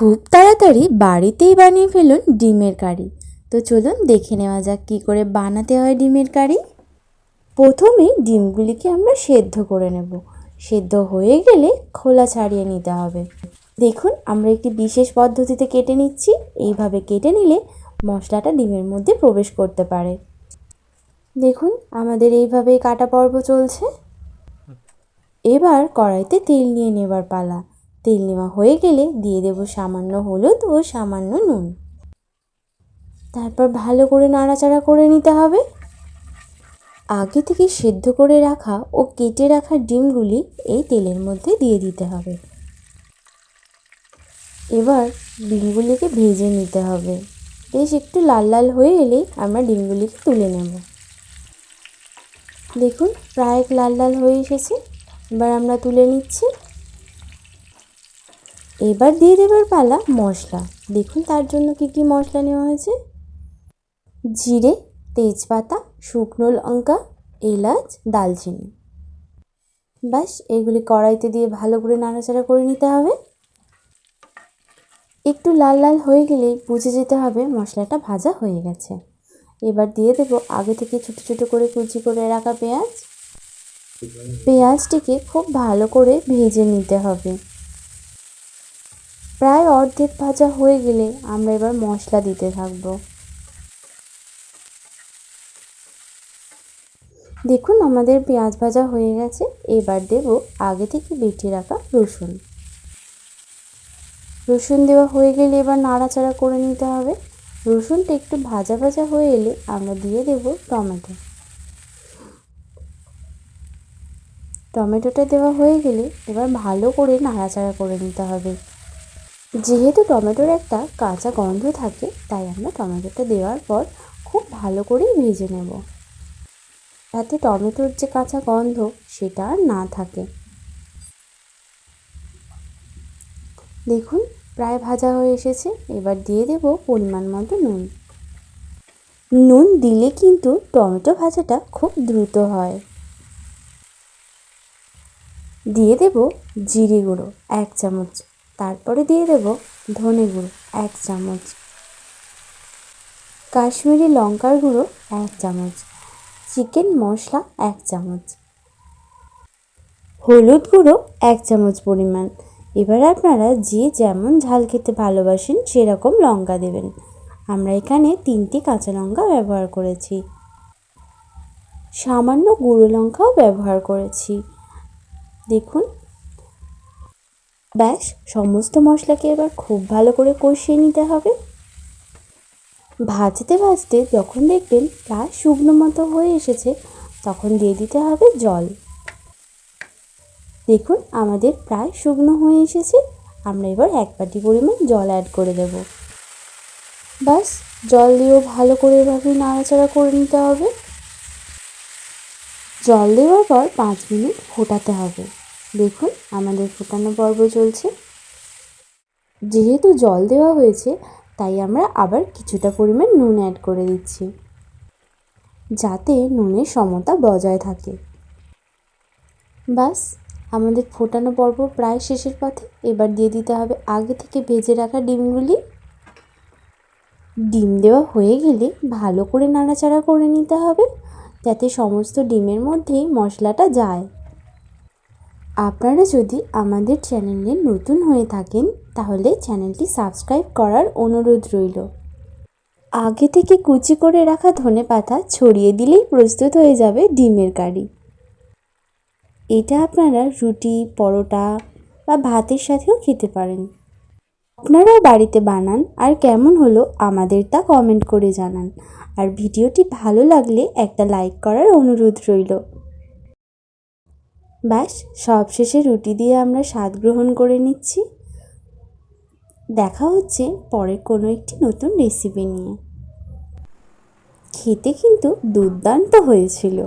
খুব তাড়াতাড়ি বাড়িতেই বানিয়ে ফেলুন ডিমের কারি। তো চলুন দেখে নেওয়া যাক কী করে বানাতে হয় ডিমের কারি। প্রথমে ডিমগুলিকে আমরা সেদ্ধ করে নেব। সেদ্ধ হয়ে গেলে খোলা ছাড়িয়ে নিতে হবে। দেখুন, আমরা একটি বিশেষ পদ্ধতিতে কেটে নিচ্ছি। এইভাবে কেটে নিলে মশলাটা ডিমের মধ্যে প্রবেশ করতে পারে। দেখুন, আমাদের এইভাবেই কাটা পর্ব চলছে। এবার কড়াইতে তেল নিয়ে নেবার পালা। তেল নেওয়া হয়ে গেলে দিয়ে দেব সামান্য হলুদ ও সামান্য নুন। তারপর ভালো করে নাড়াচাড়া করে নিতে হবে। আগে থেকে সেদ্ধ করে রাখা ও কেটে রাখা ডিমগুলি এই তেলের মধ্যে দিয়ে দিতে হবে। এবার ডিমগুলিকে ভেজে নিতে হবে। বেশ একটু লাল লাল হয়ে এলেই আমরা ডিমগুলিকে তুলে নেব। দেখুন, প্রায় লাল লাল হয়ে এসেছে। এবার আমরা তুলে নিচ্ছি। এবার দিয়ে দেবার পালা মশলা। দেখুন তার জন্য কি কি মশলা নেওয়া হয়েছে। জিরে, তেজপাতা, শুকনো লঙ্কা, এলাচ, দালচিনি। ব্যাস, এগুলি কড়াইতে দিয়ে ভালো করে নাড়াচাড়া করে নিতে হবে। একটু লাল লাল হয়ে গেলেই বুঝে যেতে হবে মশলাটা ভাজা হয়ে গেছে। এবার দিয়ে দেবো আগে থেকে ছোটো ছোটো করে কুচি করে রাখা পেঁয়াজ। পেঁয়াজটিকে খুব ভালো করে ভেজে নিতে হবে। প্রায় অর্ধেক ভাজা হয়ে গেলে আমরা এবার মশলা দিতে থাকব। দেখুন, আমাদের পেঁয়াজ ভাজা হয়ে গেছে। এবার দেব আগে থেকে বেটে রাখা রসুন। রসুন দেওয়া হয়ে গেলে এবার নাড়াচাড়া করে নিতে হবে। রসুনটা একটু ভাজা ভাজা হয়ে এলে আমরা দিয়ে দেব টমেটো। টমেটোটা দেওয়া হয়ে গেলে এবার ভালো করে নাড়াচাড়া করে নিতে হবে। যেহেতু টমেটোর একটা কাঁচা গন্ধ থাকে, তাই আমরা টমেটোটা দেওয়ার পর খুব ভালো করেই ভেজে নেব। যাতে টমেটোর যে কাঁচা গন্ধ, সেটা আর না থাকে। দেখুন, প্রায় ভাজা হয়ে এসেছে। এবার দিয়ে দেব পরিমাণ মতো নুন। নুন দিলে কিন্তু টমেটো ভাজাটা খুব দ্রুত হয়। দিয়ে দেব জিরে গুঁড়ো, এক চামচ। তারপরে দিয়ে দেব ধনে গুঁড়ো, এক চামচ। কাশ্মীরি লঙ্কার গুঁড়ো, এক চামচ। চিকেন মশলা, এক চামচ। হলুদ গুঁড়ো, এক চামচ পরিমাণ। এবার আপনারা যে যেমন ঝাল খেতে ভালোবাসেন সেরকম লঙ্কা দেবেন। আমরা এখানে তিনটি কাঁচা লঙ্কা ব্যবহার করেছি। সামান্য গুঁড়ো লঙ্কাও ব্যবহার করেছি। দেখুন ব্যাস, সমস্ত মশলাকে এবার খুব ভালো করে কষিয়ে নিতে হবে। ভাজতে ভাজতে যখন দেখবেন প্রায় শুকনো মতো হয়ে এসেছে, তখন দিয়ে দিতে হবে জল। দেখুন, আমাদের প্রায় শুকনো হয়ে এসেছে। আমরা এবার এক বাটি পরিমাণ জল অ্যাড করে দেব। বাস জল দিয়েও ভালো করে এভাবে নাড়াচাড়া করে নিতে হবে। জল দেওয়ার পর পাঁচ মিনিট ফোটাতে হবে। দেখুন, আমাদের ফোটানো পর্ব চলছে। যেহেতু জল দেওয়া হয়েছে, তাই আমরা আবার কিছুটা পরিমাণ নুন অ্যাড করে দিচ্ছি। যাতে নুনের সমতা বজায় থাকে। বাস, আমাদের ফোটানো পর্ব প্রায় শেষের পথে। এবার দিয়ে দিতে হবে আগে থেকে ভেজে রাখা ডিমগুলি। ডিম দেওয়া হয়ে গেলে ভালো করে নাড়াচাড়া করে নিতে হবে, যাতে সমস্ত ডিমের মধ্যেই মশলাটা যায়। আপনারা যদি আমাদের চ্যানেলে নতুন হয়ে থাকেন, তাহলে চ্যানেলটি সাবস্ক্রাইব করার অনুরোধ রইল। আগে থেকে কুচি করে রাখা ধনে পাতা ছড়িয়ে দিলেই প্রস্তুত হয়ে যাবে ডিমের কারি। এটা আপনারা রুটি, পরোটা বা ভাতের সাথেও খেতে পারেন। আপনারাও বাড়িতে বানান আর কেমন হলো আমাদের তা কমেন্ট করে জানান। আর ভিডিওটি ভালো লাগলে একটা লাইক করার অনুরোধ রইল। ব্যাস সবশেষে রুটি দিয়ে আমরা স্বাদ গ্রহণ করে নিচ্ছি। দেখা হচ্ছে পরে কোনো একটি নতুন রেসিপি নিয়ে। খেতে কিন্তু দুর্দান্ত হয়েছিল।